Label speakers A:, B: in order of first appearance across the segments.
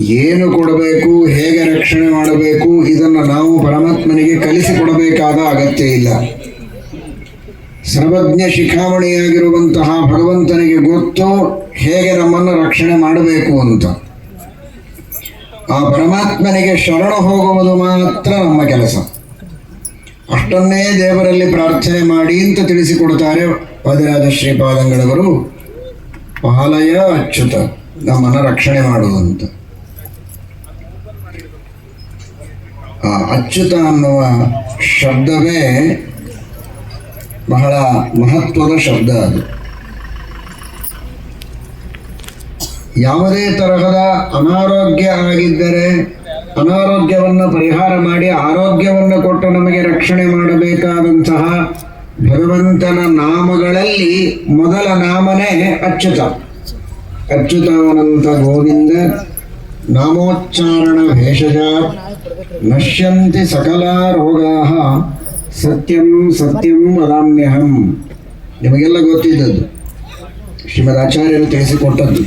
A: ಏನು ಕೊಡಬೇಕು, ಹೇಗೆ ರಕ್ಷಣೆ ಮಾಡಬೇಕು, ಇದನ್ನು ನಾವು ಪರಮಾತ್ಮನಿಗೆ ಕಲಿಸಿಕೊಡಬೇಕಾದ ಅಗತ್ಯ ಇಲ್ಲ. ಸರ್ವಜ್ಞ ಶಿಖಾವಣಿಯಾಗಿರುವಂತಹ ಭಗವಂತನಿಗೆ ಗೊತ್ತು ಹೇಗೆ ನಮ್ಮನ್ನು ರಕ್ಷಣೆ ಮಾಡಬೇಕು ಅಂತ. ಆ ಪರಮಾತ್ಮನಿಗೆ ಶರಣ ಹೋಗುವುದು ಮಾತ್ರ ನಮ್ಮ ಕೆಲಸ. ಅಷ್ಟನ್ನೇ ದೇವರಲ್ಲಿ ಪ್ರಾರ್ಥನೆ ಮಾಡಿ ಅಂತ ತಿಳಿಸಿಕೊಡುತ್ತಾರೆ ವಾದಿರಾಜ ಶ್ರೀಪಾದಂಗಳವರು. ಪಾಲಯ ಅಚ್ಯುತ. ನಮ್ಮನ್ನು ರಕ್ಷಣೆ ಮಾಡುವಂತ ಆ ಅಚ್ಯುತ ಅನ್ನುವ ಶಬ್ದವೇ ಬಹಳ ಮಹತ್ವದ ಶಬ್ದ ಅದು. ಯಾವುದೇ ತರಹದ ಅನಾರೋಗ್ಯ ಆಗಿದ್ದರೆ ಅನಾರೋಗ್ಯವನ್ನು ಪರಿಹಾರ ಮಾಡಿ ಆರೋಗ್ಯವನ್ನು ಕೊಟ್ಟು ನಮಗೆ ರಕ್ಷಣೆ ಮಾಡಬೇಕಾದಂತಹ ಭಗವಂತನ ನಾಮಗಳಲ್ಲಿ ಮೊದಲ ನಾಮನೇ ಅಚ್ಯುತ. ಅಚ್ಯುತಾನಂತ ಗೋವಿಂದ ನಾಮೋಚ್ಚಾರಣ ಭೇಷಜ ನಶ್ಯಂತಿ ಸಕಲ ರೋಗಾ ಸತ್ಯಂ ಸತ್ಯಂ ವದಾಮ್ಯಹಂ ನಿಮಗೆಲ್ಲ ಗೊತ್ತಿದ್ದದ್ದು. ಶ್ರೀಮದ್ ಆಚಾರ್ಯರು ತಿಳಿಸಿಕೊಟ್ಟದ್ದು.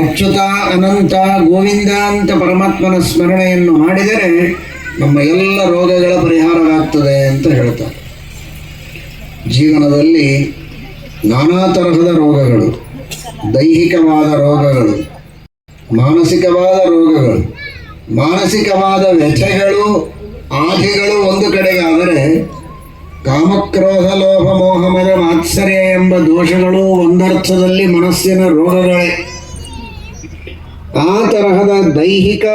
A: ಅಚ್ಯುತ ಅನಂತ ಗೋವಿಂದ ಅಂತ ಪರಮಾತ್ಮನ ಸ್ಮರಣೆಯನ್ನು ಮಾಡಿದರೆ ನಮ್ಮ ಎಲ್ಲ ರೋಗಗಳ ಪರಿಹಾರವಾಗ್ತದೆ ಅಂತ ಹೇಳ್ತಾರೆ. ಜೀವನದಲ್ಲಿ ನಾನಾ ತರಹದ ರೋಗಗಳು. ದೈಹಿಕವಾದ ರೋಗಗಳು, ಮಾನಸಿಕವಾದ ರೋಗಗಳು, ಮಾನಸಿಕವಾದ ವ್ಯಥೆಗಳು, ಆದಿಗಳು ಒಂದು ಕಡೆಗಾದರೆ ಕಾಮಕ್ರೋಧ, ಲೋಭ ಮೋಹಮದ ಮಾತ್ಸರ್ಯ ಎಂಬ ದೋಷಗಳು ಒಂದರ್ಥದಲ್ಲಿ ಮನಸ್ಸಿನ ರೋಗಗಳೇ. ಆ ತರಹದ ದೈಹಿಕ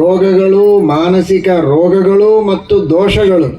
A: ರೋಗಗಳು, ಮಾನಸಿಕ ರೋಗಗಳು ಮತ್ತು ದೋಷಗಳು